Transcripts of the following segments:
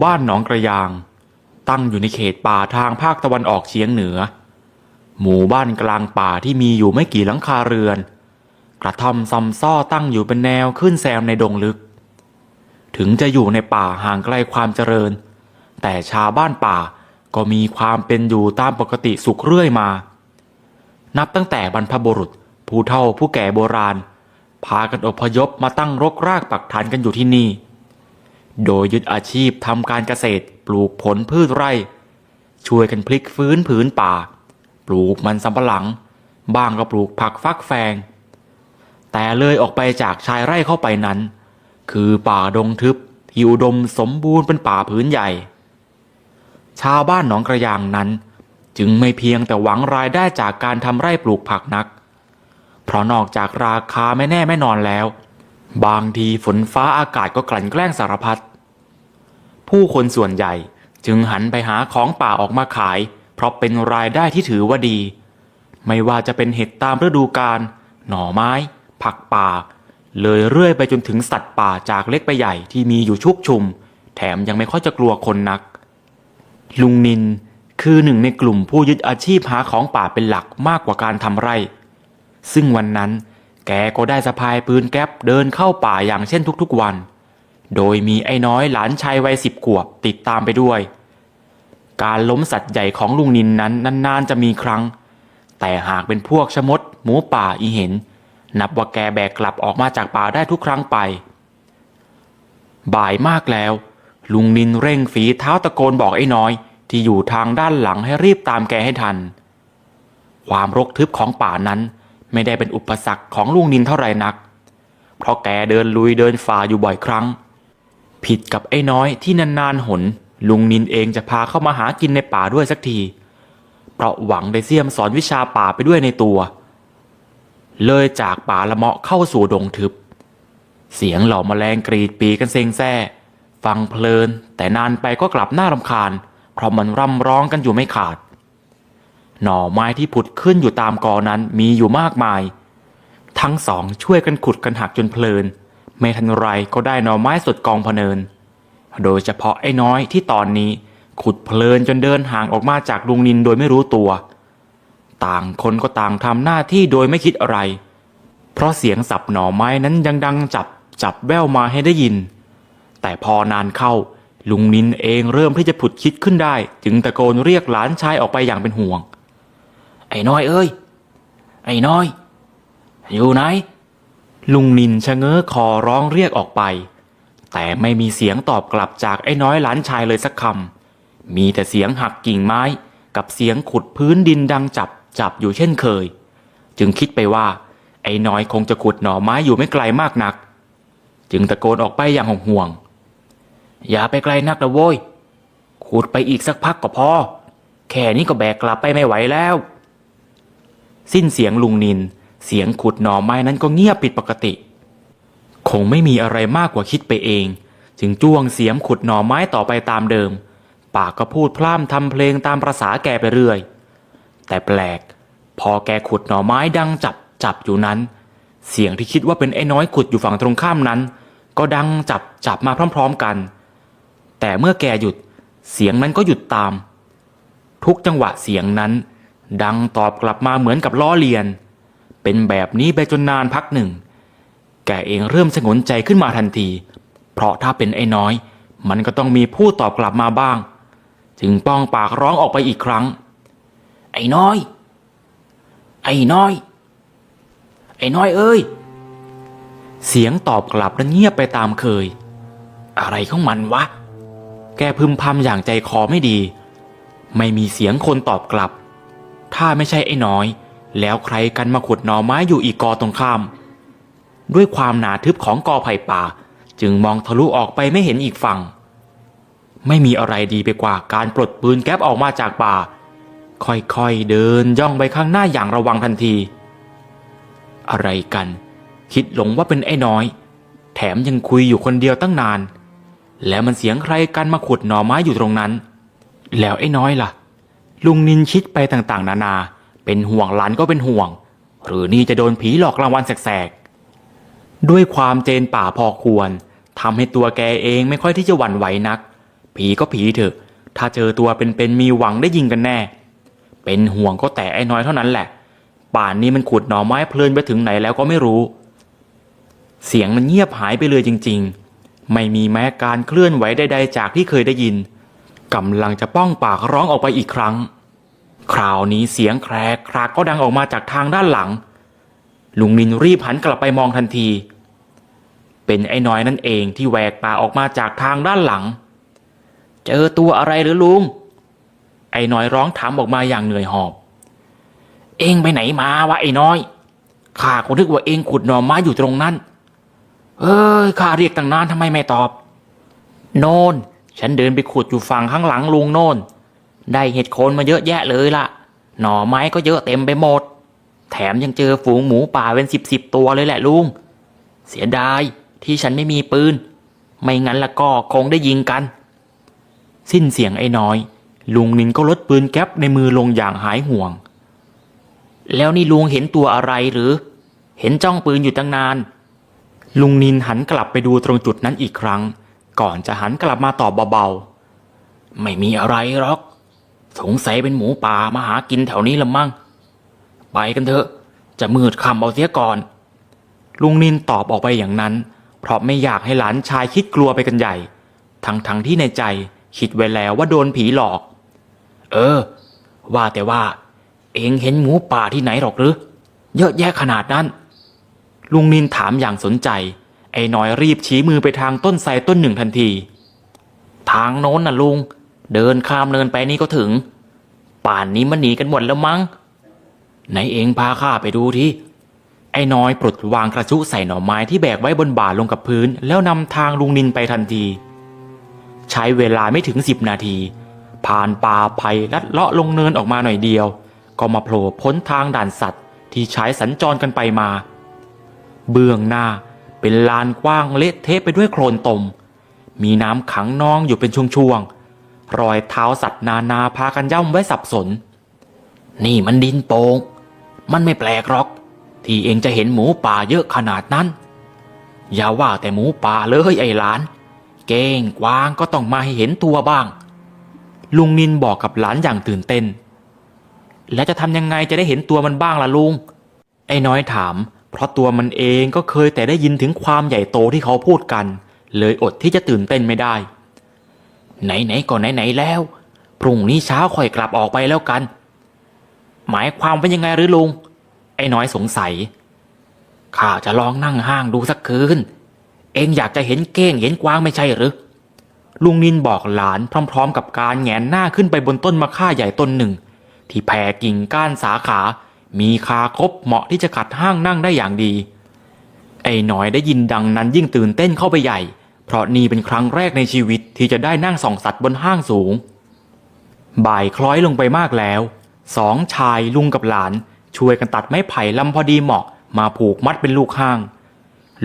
่บ้านหนองกระยาง ตั้งอยู่ในเขตป่าทางภาคตะวันออกเฉียงเหนือ หมู่บ้านกลางป่าที่มีอยู่ไม่กี่หลังคาเรือน กระท่อมซำซ้อตั้งอยู่เป็นแนวขึ้นแซมในดงลึก ถึงจะอยู่ในป่าห่างไกลความเจริญ แต่ชาวบ้านป่าก็มีความเป็นอยู่ตามปกติสุขเรื่อยมา นับตั้งแต่บรรพบุรุษผู้เฒ่าผู้แก่โบราณ พากันอพยพมาตั้งรกรากปักฐานกันอยู่ที่นี่ โดยยึดอาชีพทำการเกษตรปลูกผลพืชไร่ ช่วยกันพลิกฟื้นผืนป่า ปลูกมันสำปะหลัง บ้างก็ปลูกผักฟักแฟง แต่เลยออกไปจากชายไร่เข้าไปนั้น คือป่าดงทึบที่อุดมสมบูรณ์เป็นป่าพื้นใหญ่ ชาวบ้านหนองกระยางนั้น จึงไม่เพียงแต่หวังรายได้จากการทำไร่ปลูกผักนัก เพราะนอกจากราคาไม่แน่ไม่นอนแล้ว บางทีฝนฟ้าอากาศก็กลั่นแกล้งสารพัด ผู้คนส่วนใหญ่จึงหันไปหาของป่าออกมาขาย เพราะเป็นรายได้ที่ถือว่าดี ไม่ว่าจะเป็นเห็ดตามฤดูกาล หน่อไม้ ผักป่า เลยเรื่อยไปจนถึงสัตว์ป่าจากเล็กไปใหญ่ที่มีอยู่ชุกชุม แถมยังไม่ค่อยจะกลัวคนนัก ลุงนินคือหนึ่งในกลุ่มผู้ยึดอาชีพหาของป่าเป็นหลักมากกว่าการทำไร่ ซึ่งวันนั้น แกก็ได้สะพายปืนแก๊ปเดินเข้าป่าอย่างเช่นทุกๆวัน โดยมีไอ้น้อยหลานชายวัยสิบขวบติดตามไปด้วย การล้มสัตว์ใหญ่ของลุงนินนั้นนานๆจะมีครั้ง แต่หากเป็นพวกชะมด หมูป่าอีเห็น นับว่าแกแบกกลับออกมาจากป่าได้ทุกครั้งไป บ่ายมากแล้ว ลุงนินเร่งฝีเท้าตะโกนบอกไอ้น้อย ที่อยู่ทางด้านหลังให้รีบตามแกให้ทัน ความรกทึบของป่านั้น ไม่ได้เป็นอุปสรรคของลุงนินเท่าไหร่นัก เพราะแกเดินลุยเดินฝ่าอยู่บ่อยครั้ง ผิดกับไอ้น้อยที่นานๆหน ลุงนินเองจะพาเข้ามาหากินในป่าด้วยสักที เพราะหวังได้เสี่ยมสอนวิชาป่าไปด้วยในตัว เลยจากป่าละเมาะเข้าสู่ดงทึบ เสียงเหล่าแมลงกรีดปีกันเซ็งแซ่ฟังเพลิน แต่นานไปก็กลับหน่ารำคาญ เพราะมันร่ำร้องกันอยู่ไม่ขาด หน่อไม้ที่ผุดขึ้นอยู่ตามกอนั้นมีอยู่มากมาย ทั้งสองช่วยกันขุดกันหักจนเพลิน ไม่ทันไรก็ได้หน่อไม้สดกองพเนิน โดยเฉพาะไอ้น้อยที่ตอนนี้ขุดเพลินจนเดินห่างออกมาจากลุงนินโดยไม่รู้ตัว ต่างคนก็ต่างทำหน้าที่โดยไม่คิดอะไร เพราะเสียงสับหน่อไม้นั้นยังดังจับจับแววมาให้ได้ยิน แต่พอนานเข้าลุงนินเองเริ่มที่จะผุดคิดขึ้นได้ จึงตะโกนเรียกหลานชายออกไปอย่างเป็นห่วง ไอ้น้อยเอ้ย ไอ้น้อย อยู่ไหน ลุงนินชะเง้อคอร้องเรียกออกไป แต่ไม่มีเสียงตอบกลับจากไอ้น้อยหลานชายเลยสักคำ มีแต่เสียงหักกิ่งไม้กับเสียงขุดพื้นดินดังจับจับอยู่เช่นเคย จึงคิดไปว่า ไอ้น้อยคงจะขุดหน่อไม้อยู่ไม่ไกลมากนัก จึงตะโกนออกไปอย่างห่วงๆอย่าไปไกลนักนะโว้ยขุดไปอีกสักพักก็พอ แค่นี้ก็แบกกลับไปไม่ไหวแล้ว สิ้นเสียงลุงนิน เสียงขุดหน่อไม้นั้นก็เงียบผิดปกติ คงไม่มีอะไรมากกว่าคิดไปเอง จึงจ้วงเสียมขุดหน่อไม้ต่อไปตามเดิม ปากก็พูดพร่ำทำเพลงตามประษาแกไปเรื่อย แต่แปลก พอแกขุดหน่อไม้ดังจับจับอยู่นั้น เสียงที่คิดว่าเป็นไอ้น้อยขุดอยู่ฝั่งตรงข้ามนั้น ก็ดังจับจับมาพร้อม ๆกัน แต่เมื่อแกหยุด เสียงนั้นก็หยุดตาม ทุกจังหวะเสียงนั้น ดังตอบกลับมาเหมือนกับล้อเลียน เป็นแบบนี้ไปจนนานพักหนึ่ง แกเองเริ่มสงนใจขึ้นมาทันที เพราะถ้าเป็นไอ้น้อย มันก็ต้องมีผู้ตอบกลับมาบ้าง จึงป้องปากร้องออกไปอีกครั้ง ไอ้น้อย ไอ้น้อย ไอ้น้อยเอ้ย เสียงตอบกลับนั้นเงียบไปตามเคย อะไรของมันวะ แกพึมพำอย่างใจคอไม่ดี ไม่มีเสียงคนตอบกลับ ถ้าไม่ใช่ไอ้น้อย แล้วใครกันมาขุดหน่อไม้อยู่อีกกอตรงข้าม ด้วยความหนาทึบของกอไผ่ป่า จึงมองทะลุออกไปไม่เห็นอีกฝั่ง ไม่มีอะไรดีไปกว่าการปลดปืนแก๊ปออกมาจากป่า ค่อยๆเดินย่องไปข้างหน้าอย่างระวังทันที อะไรกัน คิดหลงว่าเป็นไอ้น้อย แถมยังคุยอยู่คนเดียวตั้งนาน แล้วมันเสียงใครกันมาขุดหน่อไม้อยู่ตรงนั้น แล้วไอ้น้อยล่ะ ลุงนินคิดไปต่างๆ นานา เป็นห่วงหลานก็เป็นห่วง หรือนี่จะโดนผีหลอกกลางวันแสกๆ ด้วยความเจนป่าพอควรทำให้ตัวแกเองไม่ค่อยที่จะหวั่นไหวนัก ผีก็ผีเถอะ ถ้าเจอตัวเป็นๆมีหวังได้ยิงกันแน่ เป็นห่วงก็แต่ไอ้น้อยเท่านั้นแหละ ป่านนี้มันขุดหน่อไม้เพลินไปถึงไหนแล้วก็ไม่รู้ เสียงมันเงียบหายไปเลยจริง ๆ ไม่มีแม้การเคลื่อนไหวใดๆจากที่เคยได้ยิน กำลังจะป้องปากร้องออกไปอีกครั้ง คราวนี้เสียงแครกครากก็ดังออกมาจากทางด้านหลัง ลุงนินรีบหันกลับไปมองทันที เป็นไอ้น้อยนั่นเองที่แหวกป่าออกมาจากทางด้านหลัง เจอตัวอะไรหรือลุง ไอ้น้อยร้องถามออกมาอย่างเหนื่อยหอบ เองไปไหนมาวะไอ้น้อยข้าก็นึกว่าเองขุดหน่อไม้อยู่ตรงนั้น เอ้ยข้าเรียกตั้งนานทำไมไม่ตอบ โนน ฉันเดินไปขุดอยู่ฝั่งข้างหลังลุงโนนได้เห็ดโคนมาเยอะแยะเลยล่ะ หน่อไม้ก็เยอะเต็มไปหมด แถมยังเจอฝูงหมูป่าเป็นสิบสิบตัวเลยแหละลุง เสียดายที่ฉันไม่มีปืน ไม่งั้นละก็คงได้ยิงกัน สิ้นเสียงไอ้น้อย ลุงนินก็ลดปืนแก๊ปในมือลงอย่างหายห่วง แล้วนี่ลุงเห็นตัวอะไรหรือ เห็นจ้องปืนอยู่ตั้งนาน ลุงนินหันกลับไปดูตรงจุดนั้นอีกครั้ง ก่อนจะหันกลับมาตอบเบาๆ ไม่มีอะไรหรอก สงสัยเป็นหมูป่ามาหากินแถวนี้ละมั่ง ไปกันเถอะ จะมืดค่ำเอาเสียก่อน ลุงนินตอบออกไปอย่างนั้น เพราะไม่อยากให้หลานชายคิดกลัวไปกันใหญ่ ทั้งทั้งๆที่ในใจคิดไว้แล้วว่าโดนผีหลอก เออ ว่าแต่ว่า เองเห็นหมูป่าที่ไหนหรอกหรือ เยอะแยะขนาดนั้น ลุงนินถามอย่างสนใจ ไอ้น้อยรีบชี้มือไปทางต้นไทรต้นหนึ่งทันที ทางโน้นน่ะลุง เดินข้ามเนินไปนี่ก็ถึง ป่านนี้มันหนีกันหมดแล้วมั้งไหนเองพาข้าไปดูทีไอ้น้อยปลดวางกระชุใส่หน่อไม้ที่แบกไว้บนบ่าลงกับพื้น แล้วนำทางลุงนินไปทันที ใช้เวลาไม่ถึงสิบนาที ผ่านป่าไผ่ลัดเลาะลงเนินออกมาหน่อยเดียว ก็มาโผล่พ้นทางด่านสัตว์ที่ใช้สัญจรกันไปมา เบื้องหน้า เป็นลานกว้างเละเทะไปด้วยโคลนตม มีน้ำขังนองอยู่เป็นช่วงๆ รอยเท้าสัตว์นานาพากันย่ำไว้สับสน นี่มันดินโปง่ง มันไม่แปลกหรอก ที่เองจะเห็นหมูป่าเยอะขนาดนั้น อย่าว่าแต่หมูป่าเลยไอ้หลาน เก้งกวางก็ต้องมาให้เห็นตัวบ้าง ลุงนินบอกกับหลานอย่างตื่นเต้น แล้วจะทำยังไงจะได้เห็นตัวมันบ้างล่ะลุง ไอ้น้อยถาม เพราะตัวมันเองก็เคยแต่ได้ยินถึงความใหญ่โตที่เขาพูดกัน เลยอดที่จะตื่นเต้นไม่ได้ ไหนๆก็ไหนๆแล้ว พรุ่งนี้เช้าค่อยกลับออกไปแล้วกัน หมายความเป็นยังไงหรือลุง ไอ้น้อยสงสัย ข้าจะลองนั่งห้างดูสักคืน เองอยากจะเห็นเก้งเห็นกวางไม่ใช่หรือ ลุงนินบอกหลานพร้อม ๆ กับการแงนหน้าขึ้นไปบนต้นมะค่าใหญ่ต้นหนึ่ง ที่แผ่กิ่งก้านสาขา มีคาคบเหมาะที่จะขัดห้างนั่งได้อย่างดี ไอ้หน้อยได้ยินดังนั้นยิ่งตื่นเต้นเข้าไปใหญ่ เพราะนี่เป็นครั้งแรกในชีวิตที่จะได้นั่งส่องสัตว์บนห้างสูง บ่ายคล้อยลงไปมากแล้วสองชายลุงกับหลาน ช่วยกันตัดไม้ไผ่ลำพอดีเหมาะ มาผูกมัดเป็นลูกห้าง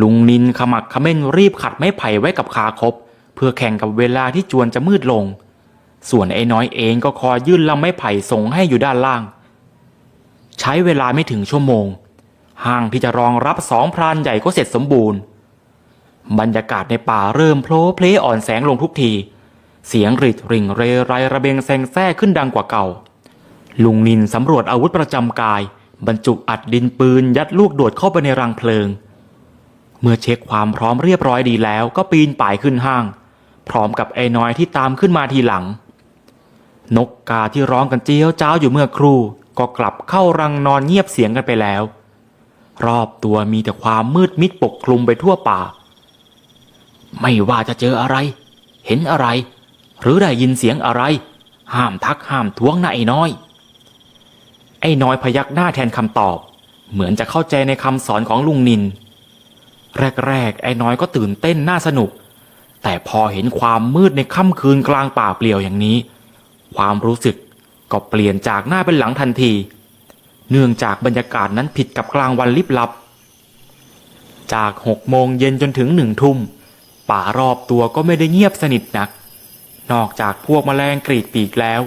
ลุงนินขมักเขม้นรีบขัดไม้ไผ่ไว้กับคาคบ เพื่อแข่งกับเวลาที่จวนจะมืดลง ส่วนไอ้น้อยเองก็คอยยื่นลำไม้ไผ่ส่งให้อยู่ด้านล่าง ช้เวลาไม่ถึงชั่วโมง ห้างที่จะรองรับสองพรานใหญ่ก็เสร็จสมบูรณ์ บรรยากาศในป่าเริ่มโผล่เพลอ่อนแสงลงทุกที เสียงริดริ่งเรไรระเบงแซงแซ่ขึ้นดังกว่าเก่า ลุงนินสำรวจอาวุธประจำกาย บรรจุอัดดินปืนยัดลูกโดดเข้าไปในรังเพลิง เมื่อเช็คความพร้อมเรียบร้อยดีแล้วก็ปีนป่ายขึ้นห้าง พร้อมกับไอ้น้อยที่ตามขึ้นมาทีหลัง นกกาที่ร้องกันเจียวจ้าวอยู่เมื่อครู่ ก็กลับเข้ารังนอนเงียบเสียงกันไปแล้ว รอบตัวมีแต่ความมืดมิดปกคลุมไปทั่วป่า ไม่ว่าจะเจออะไร เห็นอะไร หรือได้ยินเสียงอะไร ห้ามทักห้ามท้วงนะไอ้น้อย ไอ้น้อยพยักหน้าแทนคำตอบ เหมือนจะเข้าใจในคำสอนของลุงนิน แรกๆ ไอ้น้อยก็ตื่นเต้นน่าสนุก แต่พอเห็นความมืดในค่ำคืนกลางป่าเปลี่ยวอย่างนี้ ความรู้สึก ก็เปลี่ยนจากหน้าเป็นหลังทันที เนื่องจากบรรยากาศนั้นผิดกับกลางวันลิบลับ จากหกโมงเย็นจนถึงหนึ่งทุ่ม ป่ารอบตัวก็ไม่ได้เงียบสนิทนัก นอกจากพวกแมลงกรีดปีกแล้ว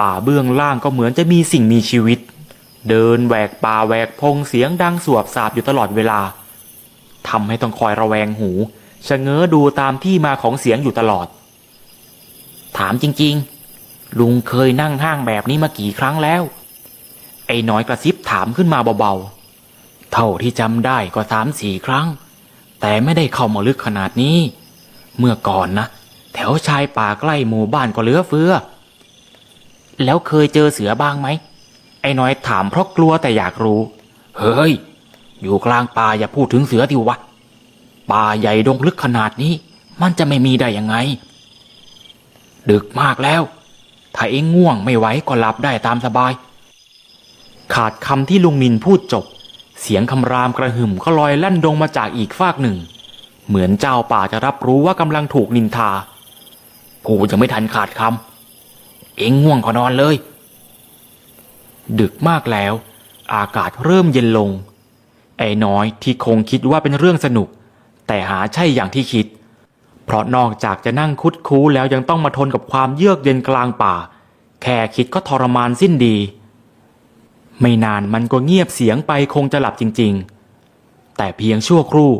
ป่าเบื้องล่างก็เหมือนจะมีสิ่งมีชีวิต เดินแหวกป่าแหวกพงเสียงดังสวบสาบอยู่ตลอดเวลาทำให้ต้องคอยระแวงหูชะเง้อดูตามที่มาของเสียงอยู่ตลอด ถามจริง ๆ ลุงเคยนั่งห้างแบบนี้มากี่ครั้งแล้ว ไอ้น้อยกระซิบถามขึ้นมาเบาๆ เท่าที่จำได้ก็สามสี่ครั้ง แต่ไม่ได้เข้ามาลึกขนาดนี้ เมื่อก่อนนะ แถวชายป่าใกล้หมู่บ้านก็เลือเฟือ แล้วเคยเจอเสือบ้างไหม ไอ้น้อยถามเพราะกลัวแต่อยากรู้ เฮ้ย อยู่กลางป่าอย่าพูดถึงเสือดิวะ ป่าใหญ่ดงลึกขนาดนี้ มันจะไม่มีได้ยังไง ดึกมากแล้ว ถ้าเองง่วงไม่ไหวก็หลับได้ตามสบาย ขาดคำที่ลุงนินพูดจบ เสียงคำรามกระหึ่มก็ลอยลั่นดงมาจากอีกฟากหนึ่ง เหมือนเจ้าป่าจะรับรู้ว่ากำลังถูกนินทา ผู้ยังไม่ทันขาดคำเองง่วงก็นอนเลย ดึกมากแล้ว อากาศเริ่มเย็นลง ไอ้น้อยที่คงคิดว่าเป็นเรื่องสนุก แต่หาใช่อย่างที่คิด เพราะนอกจากจะนั่งคุดคู้แล้วยังต้องมาทนกับความเยือกเย็นกลางป่า แค่คิดก็ทรมานสิ้นดี ไม่นานมันก็เงียบเสียงไปคงจะหลับจริง ๆ แต่เพียงชั่วครู่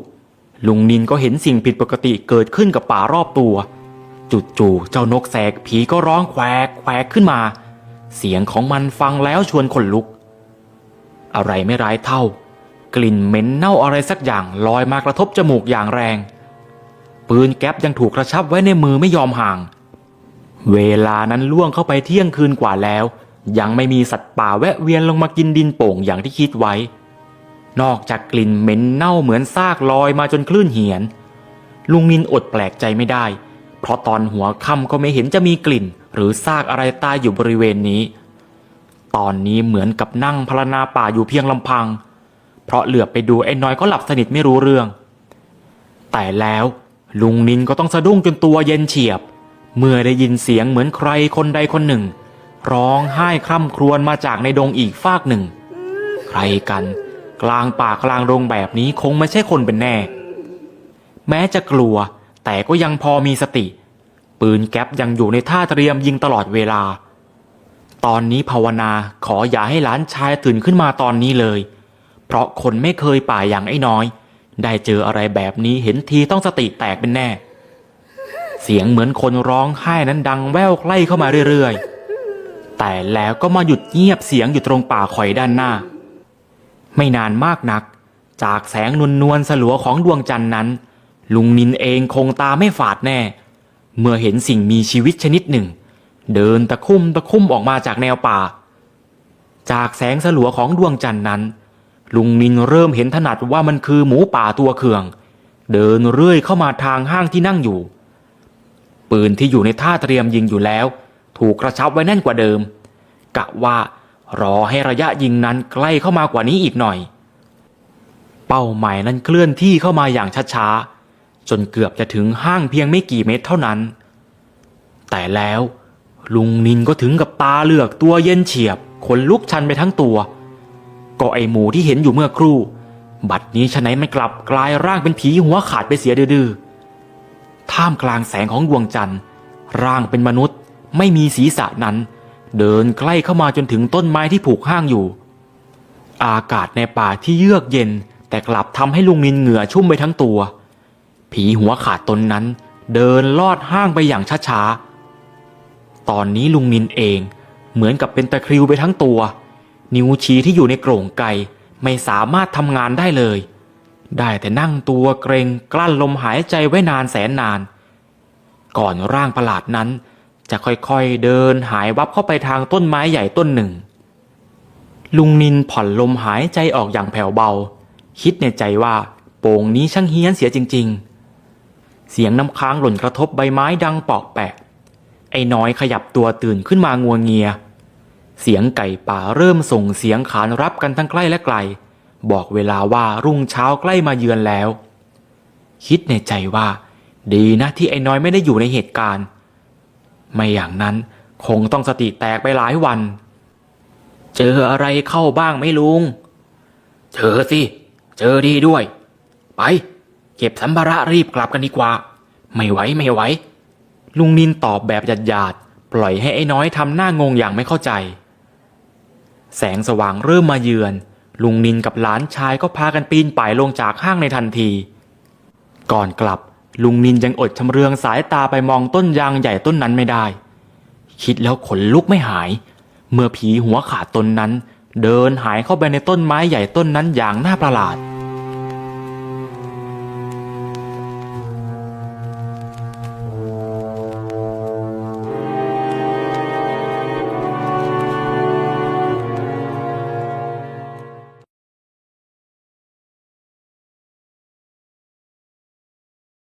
ลุงนินก็เห็นสิ่งผิดปกติเกิดขึ้นกับป่ารอบตัว จู่ๆเจ้านกแสกผีก็ร้องแควกแควกขึ้นมา เสียงของมันฟังแล้วชวนขนลุก อะไรไม่ร้ายเท่า กลิ่นเหม็นเน่าอะไรสักอย่างลอยมากระทบจมูกอย่างแรง ปืนแก๊ปยังถูกกระชับไว้ในมือไม่ยอมห่าง เวลานั้นล่วงเข้าไปเที่ยงคืนกว่าแล้ว ยังไม่มีสัตว์ป่าแวะเวียนลงมากินดินโป่งอย่างที่คิดไว้ นอกจากกลิ่นเหม็นเน่าเหมือนซากลอยมาจนคลื่นเหียน ลุงนินอดแปลกใจไม่ได้ เพราะตอนหัวค่ำก็ไม่เห็นจะมีกลิ่น หรือซากอะไรตายอยู่บริเวณนี้ ตอนนี้เหมือนกับนั่งพลนาป่าอยู่เพียงลำพัง เพราะเหลือบไปดูไอ้น้อยก็หลับสนิทไม่รู้เรื่องแต่แล้ว ลุงนินก็ต้องสะดุ้งจนตัวเย็นเฉียบ เมื่อได้ยินเสียงเหมือนใครคนใดคนหนึ่ง ร้องไห้คร่ำครวญมาจากในดงอีกฟากหนึ่ง ใครกัน กลางป่ากลางดงแบบนี้คงไม่ใช่คนเป็นแน่ แม้จะกลัว แต่ก็ยังพอมีสติ ปืนแก๊ปยังอยู่ในท่าเตรียมยิงตลอดเวลา ตอนนี้ภาวนาขออย่าให้หลานชายตื่นขึ้นมาตอนนี้เลย เพราะคนไม่เคยป่าอย่างไอ้น้อย ได้เจออะไรแบบนี้เห็นทีต้องสติแตกเป็นแน่ เสียงเหมือนคนร้องไห้นั้นดังแว่วใกล้เข้ามาเรื่อยๆ แต่แล้วก็มาหยุดเงียบเสียงอยู่ตรงป่าคอยด้านหน้า ไม่นานมากนัก จากแสงนวลนวลสลัวของดวงจันทร์นั้น ลุงนินเองคงตาไม่ฝาดแน่ เมื่อเห็นสิ่งมีชีวิตชนิดหนึ่ง เดินตะคุ่มตะคุ่มออกมาจากแนวป่า จากแสงสลัวของดวงจันทร์นั้น ลุงนินเริ่มเห็นถนัดว่ามันคือหมูป่าตัวเคือง เดินเรื่อยเข้ามาทางห้างที่นั่งอยู่ ปืนที่อยู่ในท่าเตรียมยิงอยู่แล้ว ถูกกระชับไว้แน่นกว่าเดิม กะว่ารอให้ระยะยิงนั้นใกล้เข้ามากว่านี้อีกหน่อย เป้าหมายนั้นเคลื่อนที่เข้ามาอย่างช้าๆจนเกือบจะถึงห้างเพียงไม่กี่เมตรเท่านั้น แต่แล้วลุงนินก็ถึงกับตาเหลือกตัวเย็นเฉียบขนลุกชันไปทั้งตัว ก็ไอหมูที่เห็นอยู่เมื่อครู่ บัดนี้ฉะไหนมันกลับกลายร่างเป็นผีหัวขาดไปเสียดื้อท่ามกลางแสงของดวงจันทร์ ร่างเป็นมนุษย์ไม่มีศีรษะนั้น เดินใกล้เข้ามาจนถึงต้นไม้ที่ผูกห้างอยู่ อากาศในป่าที่เยือกเย็น แต่กลับทำให้ลุงนินเหงื่อชุ่มไปทั้งตัว ผีหัวขาดตนนั้น เดินลอดห้างไปอย่างช้าๆตอนนี้ลุงนินเองเหมือนกับเป็นตะคริวไปทั้งตัว นิ้วชี้ที่อยู่ในโกร่งไกไม่สามารถทำงานได้เลย ได้แต่นั่งตัวเกรงกลั้นลมหายใจไว้นานแสนนาน ก่อนร่างประหลาดนั้น จะค่อยๆเดินหายวับเข้าไปทางต้นไม้ใหญ่ต้นหนึ่ง ลุงนินผ่อนลมหายใจออกอย่างแผ่วเบา คิดในใจว่าโป่งนี้ช่างเฮี้ยนเสียจริง ๆ เสียงน้ำค้างหล่นกระทบใบไม้ดังปอกแปะ ไอ้น้อยขยับตัวตื่นขึ้นมางัวเงีย เสียงไก่ป่าเริ่มส่งเสียงขานรับกันทั้งใกล้และไกล บอกเวลาว่ารุ่งเช้าใกล้มาเยือนแล้ว คิดในใจว่า ดีนะที่ไอ้น้อยไม่ได้อยู่ในเหตุการณ์ ไม่อย่างนั้นคงต้องสติแตกไปหลายวัน เจออะไรเข้าบ้างไหมลุง เจอสิ เจอดีด้วย ไป เก็บสัมภาระรีบกลับกันดีกว่า ไม่ไหวไม่ไหวลุงนินตอบแบบหยาดๆปล่อยให้ไอ้น้อยทำหน้างงอย่างไม่เข้าใจ แสงสว่างเริ่มมาเยือน ลุงนินกับหลานชายก็พากันปีนป่ายลงจากห้างในทันที ก่อนกลับลุงนินยังอดชำเรืองสายตาไปมองต้นยางใหญ่ต้นนั้นไม่ได้ คิดแล้วขนลุกไม่หาย เมื่อผีหัวขาดตนนั้น เดินหายเข้าไปในต้นไม้ใหญ่ต้นนั้นอย่างน่าประหลาด